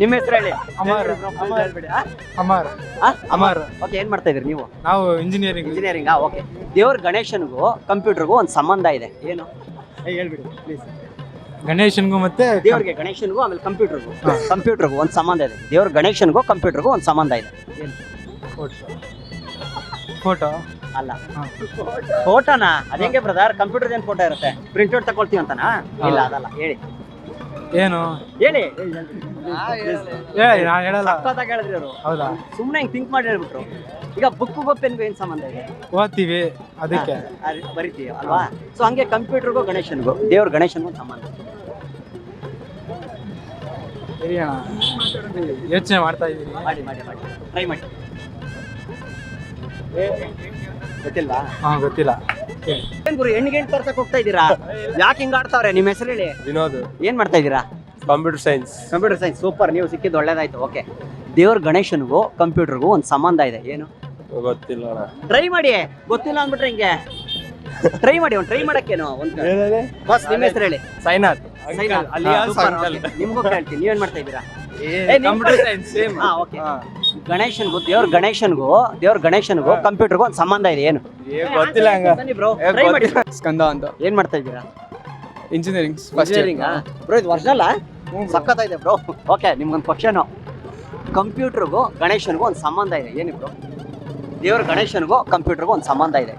ನಿಮ್ಮ ಹೆಸರು ಹೇಳಿ ಅಮರ್. ಅಮರ್. ಅಮರ್. ಓಕೆ ಏನ್ ಮಾಡ್ತಾ ಇದೀರಿ ನೀವು? ನಾವು ಇಂಜಿನಿಯರಿಂಗ್ ಇಂಜಿನಿಯರಿಂಗ್ ಓಕೆ. ದೇವ್ರ ಗಣೇಶನ್ಗೂ ಕಂಪ್ಯೂಟರ್ಗೂ ಒಂದು ಸಂಬಂಧ ಇದೆ. ಏನು? ಹೇಳ್ಬಿಡಿ ಪ್ಲೀಸ್ ಗಣೇಶನ್ಗೂ ಮತ್ತೆ ದೇವ್ರಿಗೆ ಗಣೇಶನ್ಗೂ ಆಮೇಲೆ ಕಂಪ್ಯೂಟರ್ಗೂ. ಕಂಪ್ಯೂಟರ್ಗೂ ಒಂದು ಸಂಬಂಧ ಇದೆ. ದೇವ್ರ ಗಣೇಶನ್ಗೂ ಕಂಪ್ಯೂಟರ್ಗೂ ಒಂದು ಸಂಬಂಧ ಇದೆ. ಏನು? ಫೋಟೋ. ಅಲ್ಲ. ಫೋಟೋನಾ? ಅದೇಂಗೆ ಬ್ರದರ್? ಕಂಪ್ಯೂಟರ್ ಏನ್ ಫೋಟೋ ಇರುತ್ತೆ? ಪ್ರಿಂಟ್ಔಟ್ ತಗೊಳ್ತೀವಿ ಅಂತನಾ ಇಲ್ಲ ಅದಲ್ಲ ಹೇಳಿ. ಏನು? ಹೇಳಿ. ಹೇಳಿ ನಾನು ಹೇಳಲ್ಲ. ಸಖತ್ತಾಗಿ ಹೇಳಿದ್ರಿ ಅವರು. ಹೌದಾ? ಸುಮ್ಮನೆ ಹಿಂಗೆ ಥಿಂಕ್ ಮಾಡಿ ಹೇಳ್ಬಿಟ್ರು. ಈಗ ಬುಕ್ ಪೆನ್ಗೂ ಏನು ಸಂಬಂಧ ಇದೆ? ಓದ್ತೀವಿ ಅದಕ್ಕೆ. ಅದು ಬರಿತೀವಿ ಅಲ್ವಾ? ಸೊ ಹಂಗೆ ಕಂಪ್ಯೂಟರ್ಗೂ ಗಣೇಶನ್ಗೂ ದೇವ್ರ ಗಣೇಶನ್ಗೂ ಒಂದ್ ಸಂಬಂಧ. ಸರಿ ಅಣ್ಣ. ಯೋಚನೆ ಮಾಡ್ತಾ ಇದ್ದೀನಿ. ಮಾಡಿ ಮಾಡಿ ಮಾಡಿ. ಟ್ರೈ ಮಾಡಿ. ಗೊತ್ತಿಲ್ವಾ? ಹಾಂ ಗೊತ್ತಿಲ್ಲ. ಗುರು ಹೆಣ್ಗೆಂಟ್ ತೋರ್ಸಕ್ ಹೋಗ್ತಾ ಇದೀರಾ ಯಾಕೆ ಹಿಂಗ್ ಆಡ್ತಾವ್ರೆ? ನಿಮ್ಮ ಹೆಸರು ಹೇಳಿ. ವಿನೋದ್. ಏನ್ ಮಾಡ್ತಾ ಇದೀರಾ computer science computer science super ನೀವು ಸಿಕ್ಕಿದ್ದು ಒಳ್ಳೇದಾಯ್ತು. ಓಕೆ. ದೇವ್ರ ಗಣೇಶನ್ಗೂ ಕಂಪ್ಯೂಟರ್ಗೂ ಒಂದು ಸಂಬಂಧ ಇದೆ. ಏನು? ಗೊತ್ತಿಲ್ಲ ಅಣ್ಣ. ಟ್ರೈ ಮಾಡಿ. ಗೊತ್ತಿಲ್ಲ ಅಂದ್ಬಿಟ್ರೆ ಹಿಂಗೆ. ಟ್ರೈ ಮಾಡಿ ಒಂದು ಟ್ರೈ ಮಾಡಕ್ಕೇನು? ಒಂದು ಬಸ್ ನಿಮ್ಮ ಹೆಸರು ಹೇಳಿ. ಸೈನಾಥ್. ಸೈನಾಥ್. ಅಲ್ಲಿ ಹಾ, ಯಾವ್ದು super, ಅಂಕಲ್? okay. ನಿಮ್ಗೂ ಕೇಳ್ತೀನಿ. ನೀವೇನ್ ಮಾಡ್ತಾ ಇದ್ದೀರಾ? ನಿಮ್ ಕಂಪ್ಯೂಟರ್ ಸೈನ್ಸ್ ಸೇಮ್ ಹಾ. ಓಕೆ ಗಣೇಶನ್ಗೂ ದೇವ್ರ ಗಣೇಶನ್ಗೂ ದೇವ್ರ ಗಣೇಶನ್ಗೂ ಕಂಪ್ಯೂಟರ್ಗೂ ಒಂದು ಸಂಬಂಧ ಇದೆ ಏನು? ಗೊತ್ತಿಲ್ಲ ಹಂಗ. ಬ್ರೋ ಟ್ರೈ ಮಾಡಿ. ಸ್ಕಂದ ಅಂತ. ಏನ್ ಮಾಡ್ತಾ ಇದ್ದೀರಾ? ಇಂಜಿನಿಯರಿಂಗ್ ಇಂಜಿನಿಯರಿಂಗ್ ಬ್ರೋ ಇದು ವರ್ಷಲ್ಲ ಸಖತ್ತಾಗಿದೆ ಬ್ರೋ. ಓಕೆ ನಿಮ್ಗೊಂದು ಕ್ವಶನು ಕಂಪ್ಯೂಟರ್ಗೂ ಗಣೇಶನ್ಗೂ ಒಂದು ಸಂಬಂಧ ಇದೆ ಏನು ಬ್ರೋ? ದೇವ್ರ ಗಣೇಶನ್ಗೂ ಕಂಪ್ಯೂಟರ್ಗೂ ಒಂದು ಸಂಬಂಧ ಇದೆ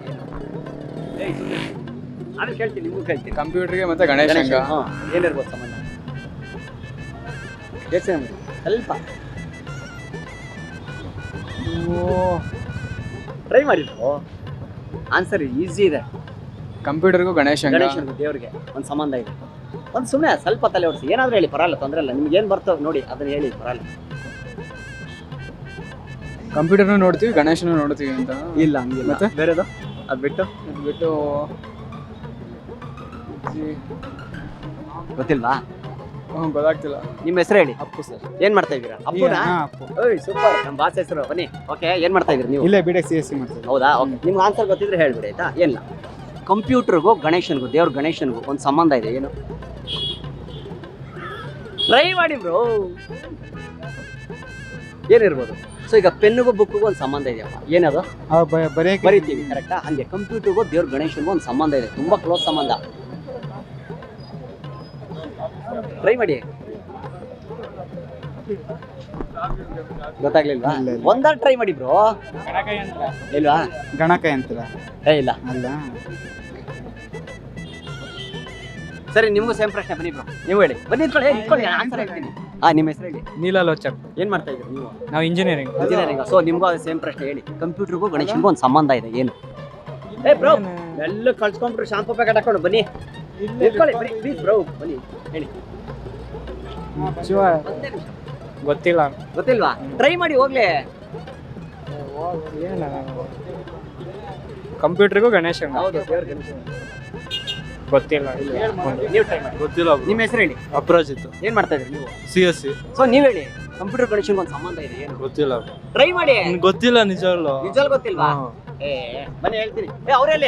ಆಮೇಲೆ ಕೇಳ್ತೀನಿ ನಿಮಗೂ ಕೇಳ್ತೀನಿ. ಕಂಪ್ಯೂಟರ್ಗೆ ಮತ್ತೆ ಗಣೇಶಂಗ ಹಾ, ಏನಿರ್ಬೋದು ಸಂಬಂಧ? ಯೋಚನೆ ಮಾಡಿ ಸ್ವಲ್ಪ. ಟ್ರೈ ಮಾಡಿ ಆನ್ಸರ್ ಈಸಿ ಇದೆ. ಕಂಪ್ಯೂಟರ್ಗೂ ಗಣೇಶ ಗಣೇಶ ದೇವ್ರಿಗೆ ಒಂದು ಸಂಬಂಧ ಇದೆ. ಒಂದು ಸುಮ್ಮನೆ ಸ್ವಲ್ಪ ತಲೆ ಓಡಿಸಿ ಏನಾದರೂ ಹೇಳಿ ಪರಲ್ಲ ತೊಂದರೆ ಇಲ್ಲ. ನಿಮ್ಗೆ ಏನು ಬರ್ತವೆ ನೋಡಿ ಅದನ್ನ ಹೇಳಿ ಪರಲ್ಲ ಕಂಪ್ಯೂಟರ್ನೂ ನೋಡ್ತೀವಿ ಗಣೇಶನೂ ನೋಡ್ತೀವಿ ಅಂತ. ಇಲ್ಲ ಹಂಗಿಲ್ಲ. ಮತ್ತೆ? ಬೇರೆದು? ಅದು ಬಿಟ್ಟು? ಅದು ಬಿಟ್ಟು ಗೊತ್ತಿಲ್ವಾ? ಗೊತ್ತಾಗ್ತಿಲ್ಲ. ನಿಮ್ಮ ಹೆಸರು ಹೇಳಿ. ಅಪ್ಪು ಸರ್. ಏನ್ ಮಾಡ್ತಾ ಇದ್ದೀರಾ? ಅಪ್ಪುನಾ? ಓಯ್ ಸೂಪರ್. ನಮ್ಮ ಬಾಸ್ ಹೆಸರು. ಬನ್ನಿ. ಓಕೆ ಏನ್ ಮಾಡ್ತಾ ಇದ್ರಿ ನೀವು? ಇಲ್ಲೇ ಬಿ ಸಿ ಎಸ್ ಸಿ ಮಾಡ್ತೀವಿ ಹೌದಾ? ಓಕೆ ನಿಮ್ಗೆ ಆನ್ಸರ್ ಗೊತ್ತಿದ್ರೆ ಹೇಳ್ಬಿಡಿ ಆಯ್ತಾ? ಏನಿಲ್ಲ ಕಂಪ್ಯೂಟರ್ಗೂ ಗಣೇಶನ್ಗೂ ದೇವ್ರ ಗಣೇಶನ್ಗೂ ಒಂದು ಸಂಬಂಧ ಇದೆ ಏನು? ಟ್ರೈ ಮಾಡಿ ಬ್ರೋ ಏನಿರ್ಬೋದು? ಸೊ ಈಗ ಪೆನ್ನಿಗೂ ಬುಕ್ಕಿಗೂ ಒಂದು ಸಂಬಂಧ ಇದೆಯಪ್ಪ. ಏನದು? ಬರೆಯಕ್ಕೆ ಬರಿತೀವಿ ಕರೆಕ್ಟಾ ಹಂಗೆ. ಕಂಪ್ಯೂಟರ್ಗೂ ದೇವ್ರ ಗಣೇಶನ್ಗೂ ಒಂದು ಸಂಬಂಧ ಇದೆ. ತುಂಬಾ ಕ್ಲೋಸ್ ಸಂಬಂಧ. ಟ್ರೈ ಮಾಡಿ. ಗೊತ್ತಾಗ್ಲಿಲ್ವಾ? ಇಲ್ಲ. ಒಂದಾರು ಟ್ರೈ ಮಾಡಿ ಬ್ರೋ ಇಲ್ವಾ? ಗಣಕ ಯಂತ್ರ ಏ ಇಲ್ಲ. ಅಲ್ಲ. ಸರಿ ನಿಮಗೂ ಸೇಮ್ ಪ್ರಶ್ನೆ ಬನ್ನಿ ಬ್ರೋ ನೀವು ಹೇಳಿ. ಬನ್ನಿ ಇಟ್ಕೊಳ್ಳಿ ಇಟ್ಕೊಳ್ಳಿ ಆನ್ಸರ್ ಹೇಳ್ತೀನಿ. ಹಾ ನಿಮ್ಮ ಹೆಸರು ಹೇಳಿ. ನೀಲಲೋಚಕ್. ಏನ್ ಮಾಡ್ತಾ ಇದ್ರಿ ನೀವು? ನಾವು ಇಂಜಿನಿಯರಿಂಗ್ ಇಂಜಿನಿಯರಿಂಗ್ ಸೊ ನಿಮ್ಗೂ ಅದು ಸೇಮ್ ಪ್ರಶ್ನೆ ಹೇಳಿ. ಕಂಪ್ಯೂಟರ್ಗೂ ಗಣೇಶನ್ಗೂ ಒಂದು ಸಂಬಂಧ ಇದೆ ಏನು? ಏ ಬ್ರೋ ಎಲ್ಲ ಕಳ್ಸ್ಕೊಂಡ್ಬಿಟ್ರು ಶಾಂಪು ಪ್ಯಾಕೆಟ್ ಹಾಕೊಂಡು ಬನ್ನಿ. ಇಟ್ಕೊಳ್ಳಿ ಪ್ಲೀಸ್ ಬ್ರೋ ಬನ್ನಿ ಹೇಳಿ. ಗೊತ್ತಿಲ್ಲ. ಗೊತ್ತಿಲ್ವಾ? ಟ್ರೈ ಮಾಡಿ ಹೋಗ್ಲಿ. ಕಂಪ್ಯೂಟರ್ಗೂ ಗಣೇಶ ಗೊತ್ತಿಲ್ಲ. ನೀವು ಟ್ರೈ ಮಾಡಿ. ಗೊತ್ತಿಲ್ಲ ನಿಮ್ಮ ಹೆಸರು ಹೇಳಿ. ಅಪರಾಜಿತ್. ಏನ್ ಮಾಡ್ತಾ ಇದ್ರಿ ನೀವು? C S C. ಸೊ ನೀವ್ ಹೇಳಿ ಕಂಪ್ಯೂಟರ್ ಗಣೇಶನ್ಗೆ ಒಂದು ಸಂಬಂಧ ಇದೆ ಏನು? ಗೊತ್ತಿಲ್ಲ ಟ್ರೈ ಮಾಡಿ. ಗೊತ್ತಿಲ್ಲ ನಿಜವಲ್ಲ ನಿಜಲ್ ಗೊತ್ತಿಲ್ವಾ? ಏ ಬನ್ನಿ ಹೇಳ್ತೀನಿ. ಏ ಅವ್ರಲ್ಲಿ